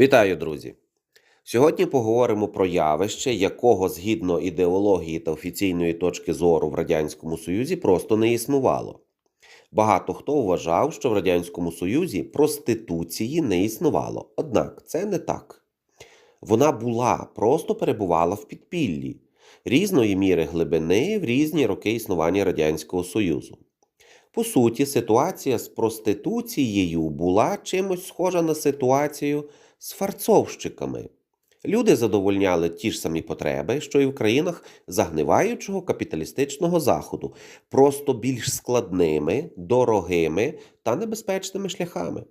Вітаю, друзі! Сьогодні поговоримо про явище, якого згідно ідеології та офіційної точки зору в Радянському Союзі просто не існувало. Багато хто вважав, що в Радянському Союзі проституції не існувало. Однак це не так. Вона була, просто перебувала в підпіллі різної міри глибини в різні роки існування Радянського Союзу. По суті, ситуація з проституцією була чимось схожа на ситуацію з фарцовщиками. Люди задовольняли ті ж самі потреби, що і в країнах загниваючого капіталістичного заходу, просто більш складними, дорогими та небезпечними шляхами.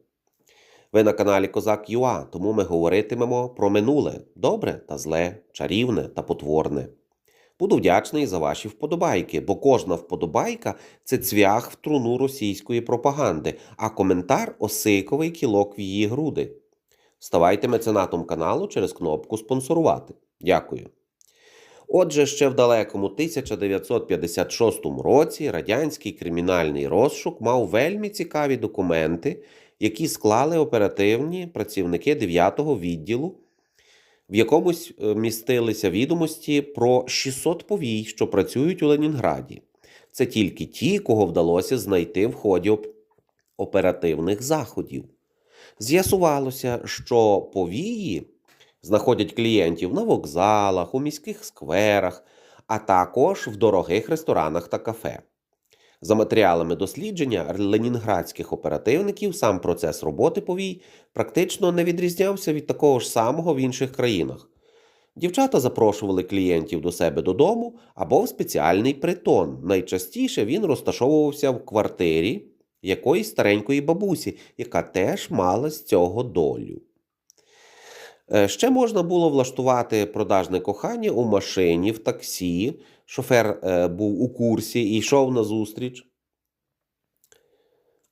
Ви на каналі Козак ЮА, тому ми говоритимемо про минуле добре та зле, чарівне та потворне. Буду вдячний за ваші вподобайки, бо кожна вподобайка це цвях в труну російської пропаганди, а коментар осиковий кілок в її груди. Ставайте меценатом каналу через кнопку спонсорувати. Дякую. Отже, ще в далекому 1956 році радянський кримінальний розшук мав вельми цікаві документи, які склали оперативні працівники 9-го відділу, в якомусь е, містилися відомості про 600 повій, що працюють у Ленінграді. Це тільки ті, кого вдалося знайти в ході оперативних заходів. З'ясувалося, що повії знаходять клієнтів на вокзалах, у міських скверах, а також в дорогих ресторанах та кафе. За матеріалами дослідження ленінградських оперативників сам процес роботи повій практично не відрізнявся від такого ж самого в інших країнах. Дівчата запрошували клієнтів до себе додому або в спеціальний притон. Найчастіше він розташовувався в квартирі якоїсь старенької бабусі, яка теж мала з цього долю. Е, Ще можна було влаштувати продажне кохання у машині, в таксі. Шофер е, був у курсі і йшов на зустріч.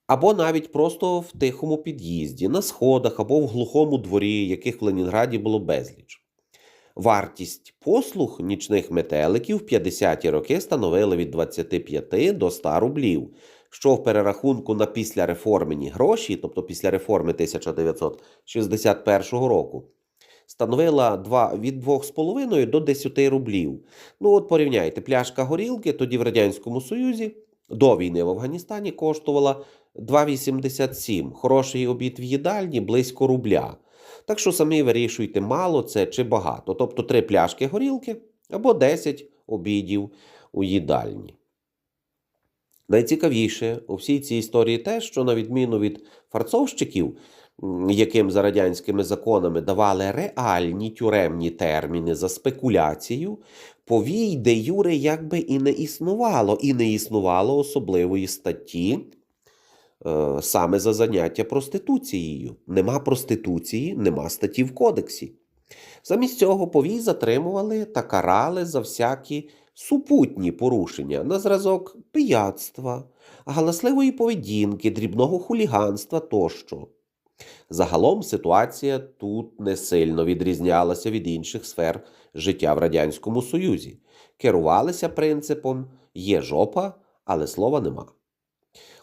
Або навіть просто в тихому під'їзді, на сходах або в глухому дворі, яких в Ленінграді було безліч. Вартість послуг нічних метеликів в 50-ті роки становила від 25 до 100 рублів, що в перерахунку на післяреформені гроші, тобто після реформи 1961 року, становила 2, від 2,5 до 10 рублів. Ну от порівняйте, пляшка горілки тоді в Радянському Союзі до війни в Афганістані коштувала 2,87. Хороший обід в їдальні близько рубля. Так що самі вирішуйте, мало це чи багато. Тобто 3 пляшки горілки або 10 обідів у їдальні. Найцікавіше у всій цій історії те, що на відміну від фарцовщиків, яким за радянськими законами давали реальні тюремні терміни за спекуляцію, повій де юре якби і не існувало, і не існувало особливої статті е, саме за заняття проституцією. Нема проституції, нема статті в кодексі. Замість цього повій затримували та карали за всякі супутні порушення на зразок пияцтва, галасливої поведінки, дрібного хуліганства тощо. Загалом ситуація тут не сильно відрізнялася від інших сфер життя в Радянському Союзі. Керувалися принципом є жопа, але слова нема.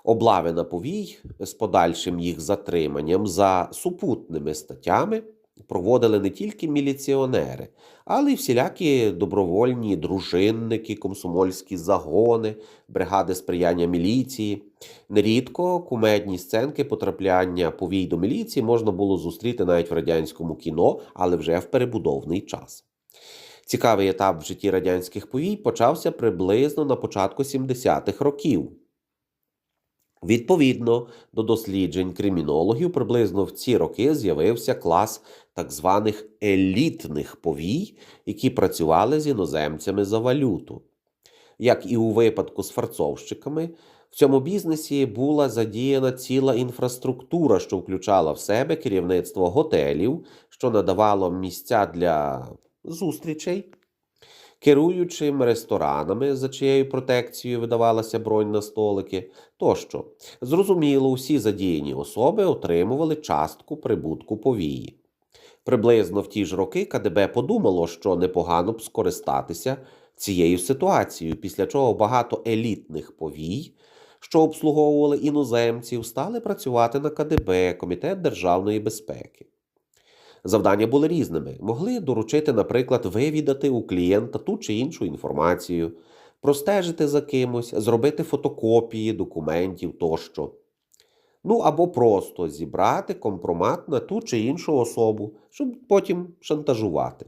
Облави на повій з подальшим їх затриманням за супутними статтями проводили не тільки міліціонери, але й всілякі добровольні дружинники, комсомольські загони, бригади сприяння міліції. Нерідко кумедні сценки потрапляння повій до міліції можна було зустріти навіть в радянському кіно, але вже в перебудовний час. Цікавий етап в житті радянських повій почався приблизно на початку 70-х років. Відповідно до досліджень кримінологів, приблизно в ці роки з'явився клас так званих елітних повій, які працювали з іноземцями за валюту. Як і у випадку з фарцовщиками, в цьому бізнесі була задіяна ціла інфраструктура, що включала в себе керівництво готелів, що надавало місця для зустрічей, керуючим ресторанами, за чиєю протекцією видавалася бронь на столики, тощо. Зрозуміло, усі задіяні особи отримували частку прибутку повії. Приблизно в ті ж роки КДБ подумало, що непогано б скористатися цією ситуацією, після чого багато елітних повій, що обслуговували іноземців, стали працювати на КДБ Комітет державної безпеки. Завдання були різними. Могли доручити, наприклад, вивідати у клієнта ту чи іншу інформацію, простежити за кимось, зробити фотокопії документів тощо. Ну або просто зібрати компромат на ту чи іншу особу, щоб потім шантажувати.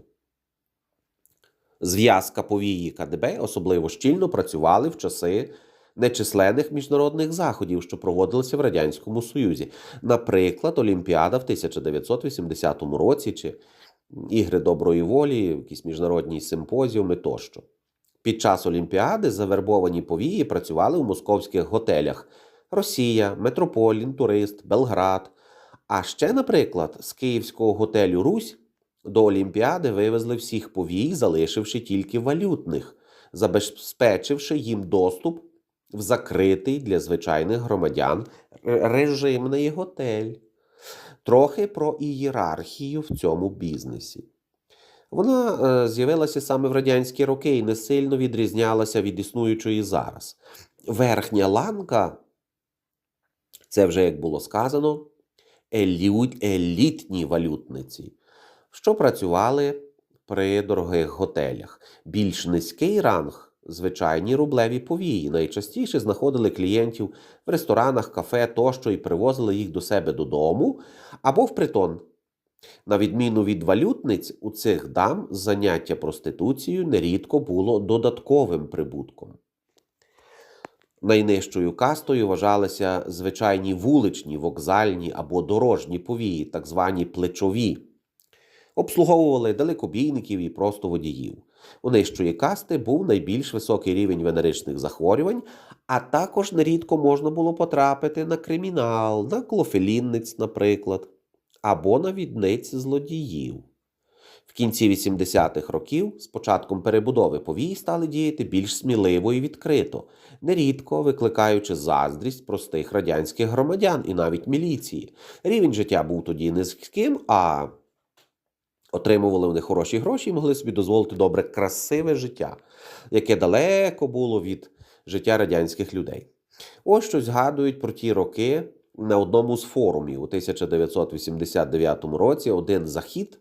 Зв'язка повії КДБ особливо щільно працювали в часи нечисленних міжнародних заходів, що проводилися в Радянському Союзі. Наприклад, Олімпіада в 1980 році чи Ігри доброї волі, якісь міжнародні симпозіуми тощо. Під час Олімпіади завербовані повії працювали у московських готелях Росія, Метрополін, Турист, Белград. А ще, наприклад, з київського готелю Русь до Олімпіади вивезли всіх повій, залишивши тільки валютних, забезпечивши їм доступ в закритий для звичайних громадян режимний готель. Трохи про ієрархію в цьому бізнесі. Вона е, з'явилася саме в радянські роки і не сильно відрізнялася від існуючої зараз. Верхня ланка це вже, як було сказано, елітні валютниці, що працювали при дорогих готелях. Більш низький ранг звичайні рублеві повії. Найчастіше знаходили клієнтів в ресторанах, кафе тощо і привозили їх до себе додому або в притон. На відміну від валютниць, у цих дам заняття проституцією нерідко було додатковим прибутком. Найнижчою кастою вважалися звичайні вуличні, вокзальні або дорожні повії, так звані плечові. Обслуговували далекобійників і просто водіїв. У нижчої касти був найбільш високий рівень венеричних захворювань, а також нерідко можна було потрапити на кримінал, на клофелінниць, наприклад, або на відниць злодіїв. В кінці 80-х років з початком перебудови повій стали діяти більш сміливо і відкрито, нерідко викликаючи заздрість простих радянських громадян і навіть міліції. Рівень життя був тоді низьким, а отримували вони хороші гроші і могли собі дозволити добре красиве життя, яке далеко було від життя радянських людей. Ось що згадують про ті роки на одному з форумів у 1989 році один захід,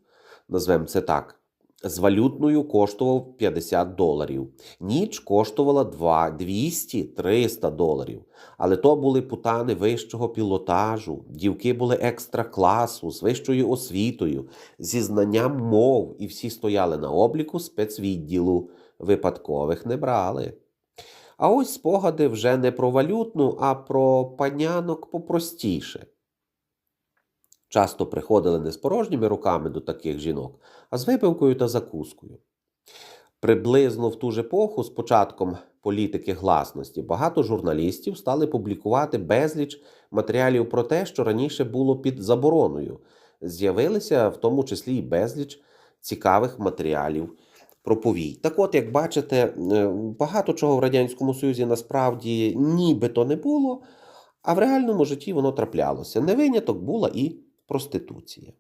назвемо це так, з валютною коштував 50 доларів. Ніч коштувала 2, 200-300 доларів. Але то були путани вищого пілотажу, дівки були екстра класу з вищою освітою, зі знанням мов, і всі стояли на обліку спецвідділу, випадкових не брали. А ось спогади вже не про валютну, а про панянок попростіше. Часто приходили не з порожніми руками до таких жінок, а з випивкою та закускою. Приблизно в ту ж епоху, з початком політики гласності, багато журналістів стали публікувати безліч матеріалів про те, що раніше було під забороною. З'явилися в тому числі і безліч цікавих матеріалів про повій. Так от, як бачите, е, багато чого в Радянському Союзі насправді нібито не було, а в реальному житті воно траплялося. Не виняток була і проституція.